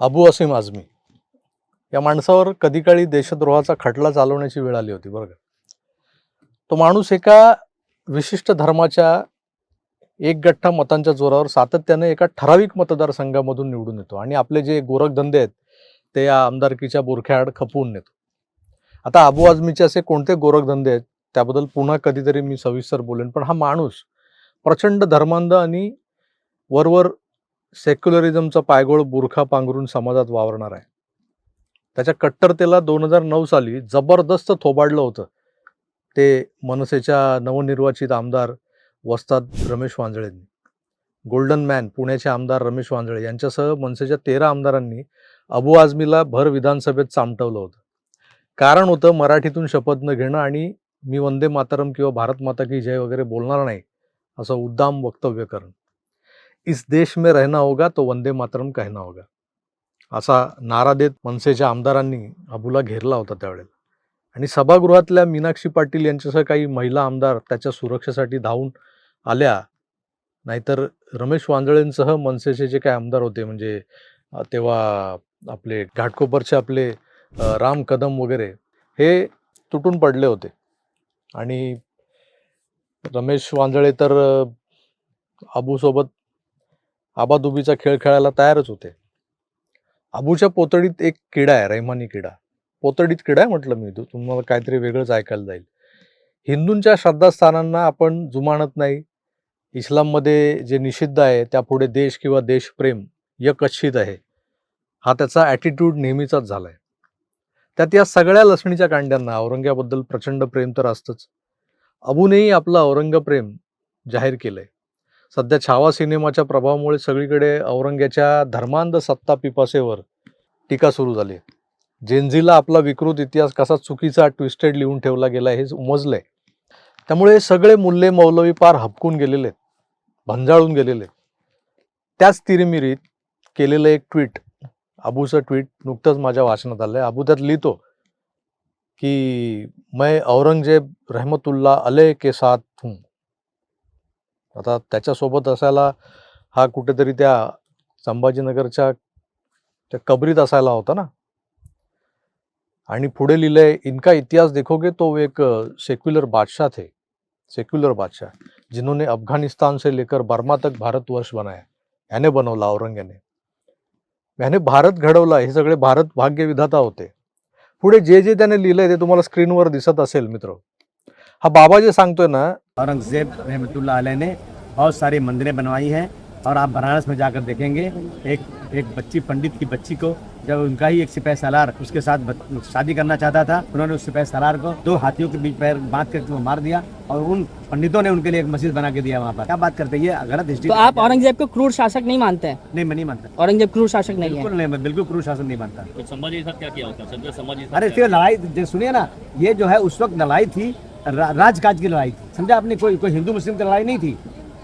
अबू असीम आझमी. या माणसावर कधी काळी देशद्रोहाचा खटला चालवण्याची वेळ आली होती बरं का? तो माणूस एका विशिष्ट धर्माच्या एक गठ्ठा मतांच्या जोरावर सातत्याने एका ठराविक मतदारसंघामधून निवडून येतो आणि आपले जे गोरखधंदे आहेत ते या आमदारकीच्या बोरख्याआड खपवून नेतो. आता अबू आझमीचे असे कोणते गोरखधंदे आहेत त्याबद्दल पुन्हा कधीतरी मी सविस्तर बोलेन पण हा माणूस प्रचंड धर्मांध आणि वरवर सेक्युलरिझमचा पायगोळ बुरखा पांघरून समाजात वावरणार आहे. त्याच्या कट्टरतेला दोन हजार नऊ साली जबरदस्त थोबाडलं होतं. ते मनसेच्या नवनिर्वाचित आमदार वस्ताद रमेश वांजळेंनी. गोल्डन मॅन पुण्याचे आमदार रमेश वांजळे यांच्यासह मनसेच्या तेरा आमदारांनी अबू आझमीला भर विधानसभेत चामटवलं होतं. कारण होतं मराठीतून शपथ न घेणं आणि मी वंदे मातरम किंवा भारत माता की जय वगैरे बोलणार नाही असं उद्दाम वक्तव्य करणं. इस देश में रहना होगा तो वंदे मातरम कहना होगा. असा नारा देत मनसेच्या आमदारांनी अबूला घेरला होता त्यावेळेला. आणि सभागृहातल्या मीनाक्षी पाटील यांच्यासह काही महिला आमदार त्याच्या सुरक्षेसाठी धावून आल्या. नाहीतर रमेश वांजळेंसह मनसेचे जे काही आमदार होते म्हणजे तेव्हा आपले घाटकोपरचे आपले राम कदम वगैरे हे तुटून पडले होते. आणि रमेश वांजळे तर अबूसोबत आबादुबीचा खेळ खेळायला तयारच होते. अबूच्या पोतडीत एक किडा आहे रहिमानी किडा. पोतडीत किडा आहे म्हटलं मी तो तुम्हाला काहीतरी वेगळंच ऐकायला जाईल. हिंदूंच्या श्रद्धास्थानांना आपण जुमानत नाही. इस्लाममध्ये जे निषिद्ध आहे त्यापुढे देश किंवा देशप्रेम यकच्छित आहे. हा त्याचा ॲटिट्यूड नेहमीचाच झाला आहे त्यात या सगळ्या लसणीच्या कांड्यांना औरंग्याबद्दल प्रचंड प्रेम तर असतंच. अबूनेही आपलं औरंगप्रेम जाहीर केलंय. सध्या छावा सिनेमाच्या प्रभावामुळे सगळीकडे औरंग्याच्या धर्मांध सत्ता पिपासेवर टीका सुरू झाली जेनझीला आपला विकृत इतिहास कसा चुकीचा ट्विस्टेड लिहून ठेवला गेला हे उमजलंय. त्यामुळे सगळे मुल्ले मौलवी पार हपकून गेलेले आहेत भंजाळून गेलेले त्याच तिरिमिरीत केलेलं एक ट्विट अबूचं ट्विट नुकतंच माझ्या वाचनात आलंय. अबू त्यात लिहितो की मैं औरंगजेब रहमतुल्ला अले के साथ हूं. आता त्याच्यासोबत असायला हा कुठेतरी त्या संभाजीनगरच्या त्या कबरीत असायला होता ना. आणि पुढे लिहिलंय इनका इतिहास देखोगे तो एक सेक्युलर बादशाह थे. सेक्युलर बादशाह जिन्होंने अफगानिस्तान से लेकर बर्मा तक भारतवर्ष बनाया. याने बनवला औरंग याने याने भारत घडवला हे सगळे भारत भाग्यविधाता होते. पुढे जे जे त्याने लिहिलंय ते तुम्हाला स्क्रीनवर दिसत असेल मित्र. हा बाबा जे सांगतोय ना। औरंगज़ेब रहमतुल्लाह अलैह ने बहुत सारी मंदिरें बनवाई हैं और आप बनारस में जाकर देखेंगे एक एक बच्ची पंडित की बच्ची को जब उनका ही एक सिपाही सालार उसके साथ बत- शादी करना चाहता था उन्होंने उस सिपाही सालार को दो हाथियों के बीच पैर बाँध करके वो मार दिया और उन पंडितों ने उनके लिए एक मस्जिद बना के दिया वहाँ पर। क्या बात करते हैं ये गलत हिस्ट्री तो आप औरंगज़ेब को क्रूर शासक नहीं मानते हैं? नहीं मैं नहीं मानता। औरंगज़ेब क्रूर शासक नहीं बिल्कुल नहीं मैं बिल्कुल क्रूर शासन नहीं मानता। तो संभाजी के क्या किया होता अरे फिर लड़ाई जो सुनिए ना ये जो है उस वक्त लड़ाई थी रा, राजकाज की लड़ाई थी। समझा आपने कोई कोई हिंदू मुस्लिम की लड़ाई नहीं थी?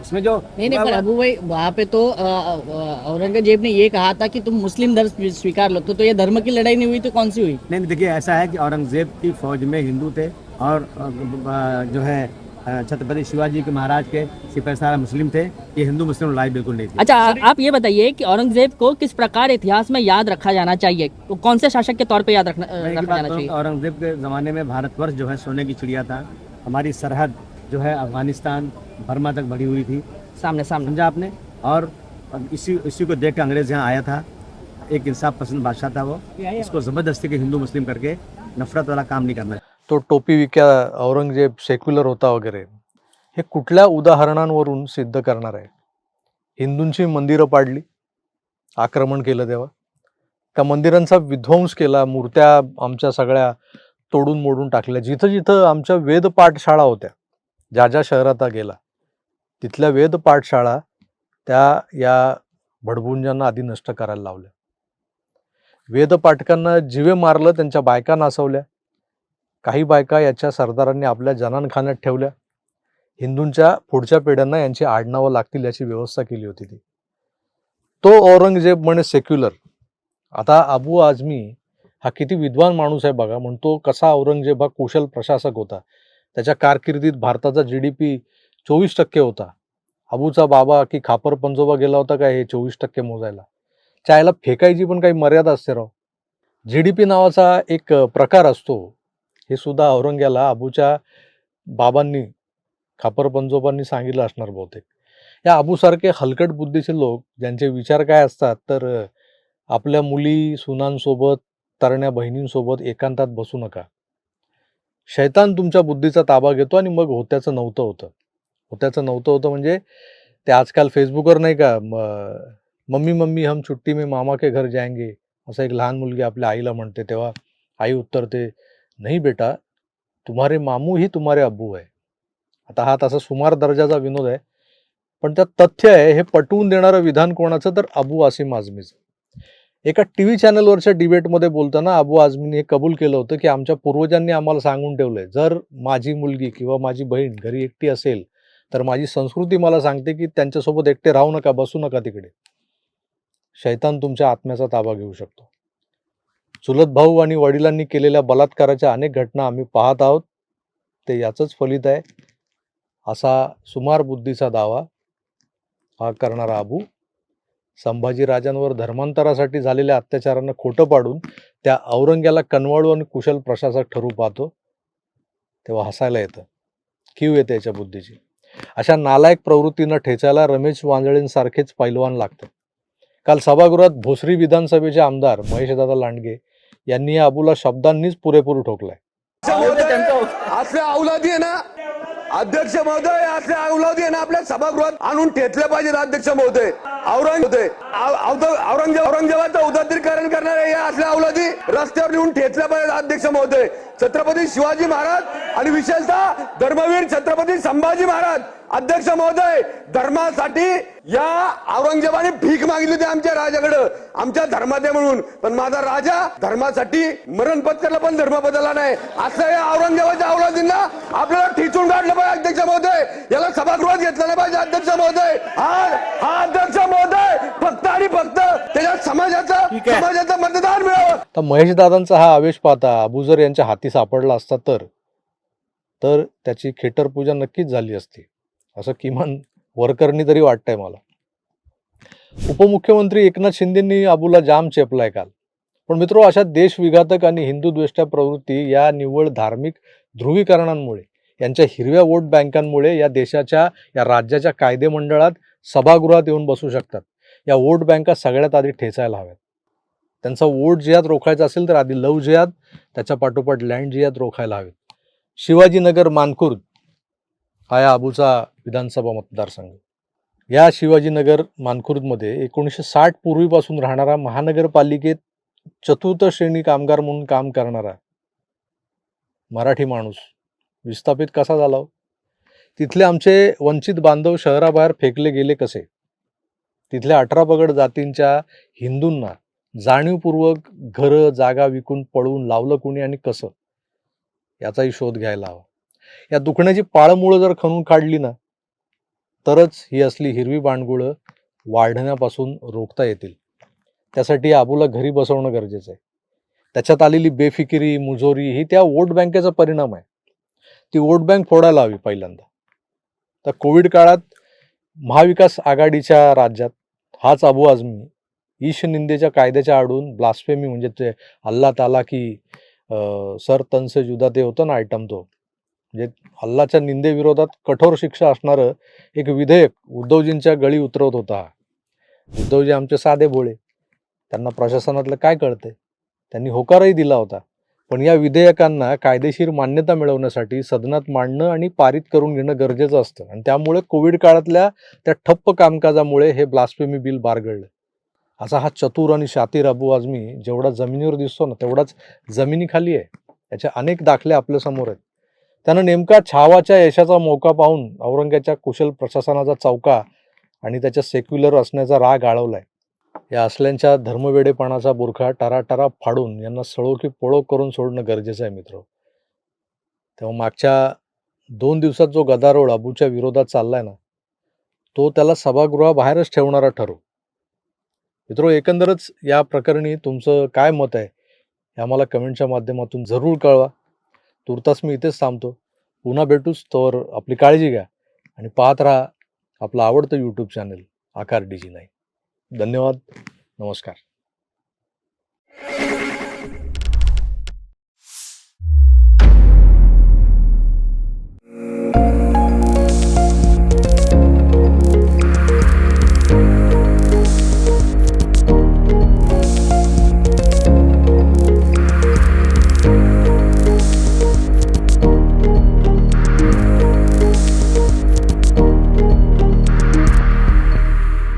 उसमें जो नहीं नहीं पर अबू भाई वहाँ पे तो औरंगज़ेब ने ये कहा था कि तुम मुस्लिम धर्म स्वीकार लो। तो, तो ये धर्म की लड़ाई नहीं हुई तो कौन सी हुई? नहीं नहीं, देखिए ऐसा है कि औरंगज़ेब की फौज में हिंदू थे और जो है छत्रपति शिवाजी के महाराज के सिपाही सारा मुस्लिम थे ये हिंदू मुस्लिम लड़ाई बिल्कुल नहीं थी। अच्छा आप ये बताइए कि औरंगज़ेब को किस प्रकार इतिहास में याद रखा जाना चाहिए? तो कौन से शासक के तौर पे याद रखना मैं एक ही रखा जाना करूँ, चाहिए? औरंगज़ेब के ज़माने में भारतवर्ष जो है सोने की चिड़िया था। हमारी सरहद जो है अफ़गानिस्तान बर्मा तक बढ़ी हुई थी। सामने सामने। समझा आपने? और इसी इसी को देख के अंग्रेज़ यहाँ आया था। एक इंसाफ पसंद बादशाह था वो। इसको ज़बरदस्ती के हिंदू मुस्लिम करके नफरत वाला काम नहीं करना तो टोपी विक्या औरंगजेब सेक्युलर होता वगैरे हे कुठल्या उदाहरणांवरून सिद्ध करणार आहे? हिंदूंची मंदिरं पाडली आक्रमण केलं तेव्हा. त्या मंदिरांचा विध्वंस केला मूर्त्या आमच्या सगळ्या तोडून मोडून टाकल्या. जिथं जिथं आमच्या वेद पाठशाळा होत्या ज्या ज्या शहरात गेला तिथल्या वेद पाठशाळा त्या या भडभुंजांना आधी नष्ट करायला लावल्या. वेदपाठकांना जिवे मारलं त्यांच्या बायका नासवल्या. काही बायका याच्या सरदारांनी आपल्या जनानखान्यात ठेवल्या. हिंदूंच्या पुढच्या पिढ्यांना यांची आडनावं लागतील याची व्यवस्था केली होती ती. तो औरंगजेब म्हणे सेक्युलर आता अबू आझमी हा किती विद्वान माणूस आहे बघा. म्हणतो कसा औरंगजेब हा कुशल प्रशासक होता. त्याच्या कारकिर्दीत भारताचा जी डी पी चोवीस टक्के होता. अबूचा बाबा की खापर पंजोबा गेला होता का हे चोवीस टक्के मोजायला. चायला फेकायची पण काही मर्यादा असते राव. जी डी पी नावाचा एक प्रकार असतो. हे सुद्धा औरंग्याला अबूच्या बाबांनी खापर पंजोबांनी सांगितलं असणार बहुतेक. या अबूसारखे हलकट बुद्धीचे लोक ज्यांचे विचार काय असतात तर आपल्या मुली सुनांसोबत तरण्या बहिणींसोबत एकांतात बसू नका. शैतान तुमच्या बुद्धीचा ताबा घेतो आणि मग होत्याचं नव्हतं होतं. होत्याचं नव्हतं होतं म्हणजे ते आजकाल फेसबुकवर नाही का मम्मी मम्मी हम छुट्टी में मामा के घर जाएंगे असं एक लहान मुलगी आपल्या आईला म्हणते तेव्हा आई उत्तरते नाही बेटा तुम्हारे मामू ही तुम्हारे अब्बू आहे आता हा तसा सुमार दर्जाचा विनोद आहे पण त्यात तथ्य आहे हे पटवून देणारं विधान कोणाचं तर अबू आसिम आझमीचं. एका टी व्ही चॅनलवरच्या डिबेटमध्ये बोलताना अबू आझमीने हे कबूल केलं होतं की आमच्या पूर्वजांनी आम्हाला सांगून ठेवलंय जर माझी मुलगी किंवा माझी बहीण घरी एकटी असेल तर माझी संस्कृती मला सांगते की त्यांच्यासोबत एकटे राहू नका बसू नका तिकडे. शैतान तुमच्या आत्म्याचा ताबा घेऊ शकतो. चुलत भाऊ आणि वडिलांनी केलेल्या बलात्काराच्या अनेक घटना आम्ही पाहत आहोत. ते याचंच फलित आहे. असा सुमार बुद्धीचा दावा हा करणारा आबू संभाजीराजांवर धर्मांतरासाठी झालेल्या अत्याचारांना खोटं पाडून त्या औरंग्याला कनवाळू आणि कुशल प्रशासक ठरू पाहतो तेव्हा हसायला येतं. कीव येते याच्या बुद्धीची. अशा नालायक प्रवृत्तीनं ठेचायला रमेश वांजळेंसारखेच पैलवान लागतात. काल सभागृहात भोसरी विधानसभेचे आमदार महेशदादा लांडगे यांनी या अबूला शब्दांनीच पुरेपूर ठोकलाय. असल्या अवलादी आहे ना अध्यक्ष महोदय असल्या अवलादी आहे ना आपल्या सभागृहात आणून ठेचले पाहिजेत अध्यक्ष महोदय. औरंग होते औरंगजेब औरंगजेबाचं उदात्तीकरण करणारे या असल्या अवलादी रस्त्यावर नेऊन ठेचल्या पाहिजेत अध्यक्ष महोदय. छत्रपती शिवाजी महाराज आणि विशेषतः धर्मवीर छत्रपती संभाजी महाराज. अध्यक्ष महोदय धर्मासाठी या औरंगजेबाने भीक मागितली होती आमच्या राजाकडं. आमच्या धर्मात आहे म्हणून. पण माझा राजा धर्मासाठी मरण पत्करला पण धर्म बदलला नाही. असं या औरंगजेबाच्या अवलादींना आपल्याला ठिचून काढलं पाहिजे अध्यक्ष महोदय. याला सभागृहात घेतलं नाही पाहिजे अध्यक्ष महोदय. हा हा अध्यक्ष महोदय फक्त आणि फक्त त्याच्या समाजाचं समाजाचं मतदान मिळावं. तर महेशदादांचा हा आवेश पाहता अबू जर यांच्या हाती सापडला असता तर. तर त्याची खेटर पूजा नक्कीच झाली असती. असं किमान वरकरणी तरी वाटतंय मला. उपमुख्यमंत्री एकनाथ शिंदेंनी अबूला जाम चेपलाय काल. पण मित्रो अशा देशविघातक आणि हिंदू प्रवृत्ती या निव्वळ धार्मिक ध्रुवीकरणांमुळे यांच्या हिरव्या वोट बँकांमुळे या देशाच्या या राज्याच्या कायदेमंडळात सभागृहात येऊन बसू शकतात. या वोट बँका सगळ्यात आधी ठेचायला हव्यात. त्यांचा वोट जिहाद रोखायचा असेल तर आधी लव जिहाद त्याच्या पाठोपाठ लँड जिहाद रोखायला हवेत. शिवाजीनगर मानखुर्द हा या अबूचा विधानसभा मतदारसंघ. या शिवाजीनगर मानखुर्दमध्ये एकोणीसशे साठ पूर्वीपासून राहणारा महानगरपालिकेत चतुर्थ श्रेणी कामगार म्हणून काम करणारा मराठी माणूस विस्थापित कसा झाला हो? तिथले आमचे वंचित बांधव शहराबाहेर फेकले गेले कसे? तिथल्या अठरा पगड जातींच्या हिंदूंना जाणीवपूर्वक घरं जागा विकून पळवून लावलं कोणी आणि कसं? याचाही शोध घ्यायला हवा. या दुखण्याची पाळमुळं जर खणून काढली ना तरच ही असली हिरवी बाणगुळं वाढण्यापासून रोखता येतील. त्यासाठी आबूला घरी बसवणं गरजेचं आहे. त्याच्यात आलेली बेफिकिरी मुजोरी ही त्या वोट बँकेचा परिणाम आहे. ती वोट बँक फोडायला हवी पहिल्यांदा. तर कोविड काळात महाविकास आघाडीच्या राज्यात हाच अबू आझमी ईश निंदेच्या कायद्याच्या आडून ब्लास्फेमी म्हणजे ते अल्ला ताला की सर तनसे जुदा ते होतं ना आयटम तो. म्हणजे हल्लाच्या निंदेविरोधात कठोर शिक्षा असणारं एक विधेयक उद्धवजींच्या गळी उतरवत होता. उद्धवजी आमचे साधे भोळे. त्यांना प्रशासनातलं काय कळतंय? त्यांनी होकारही दिला होता. पण या विधेयकांना कायदेशीर मान्यता मिळवण्यासाठी सदनात मांडणं आणि पारित करून घेणं गरजेचं असतं. आणि त्यामुळे कोविड काळातल्या त्या ठप्प कामकाजामुळे हे ब्लास्फेमी बिल बारगळलं असा हा चतुर आणि शातीर अबू आझमी जेवढा जमिनीवर दिसतो ना तेवढाच जमिनीखाली आहे. याचे अनेक दाखले आपल्यासमोर आहेत. त्यानं नेमका छावाच्या यशाचा मौका पाहून औरंगाच्या कुशल प्रशासनाचा चौका आणि त्याच्या सेक्युलर असण्याचा राग आळवलाय. या असल्यांच्या धर्मवेडेपणाचा बुरखा टराटरा फाडून यांना सळो की पळो करून सोडणं गरजेचं आहे मित्र. तेव्हा मागच्या दोन दिवसात जो गदारोळ अबूच्या विरोधात चाललाय ना तो त्याला सभागृहाबाहेरच ठेवणारा ठरू. मित्रो एकंदरच या प्रकरणी तुमचं काय मत आहे? हे आम्हाला कमेंटच्या माध्यमातून जरूर कळवा. तुर्तास मी इथेच थांबतो. पुन्हा भेटूच तर आपली काळजी घ्या आणि पाहत राहा आपलं आवडतं YouTube channel Aakar D G नाही धन्यवाद. नमस्कार.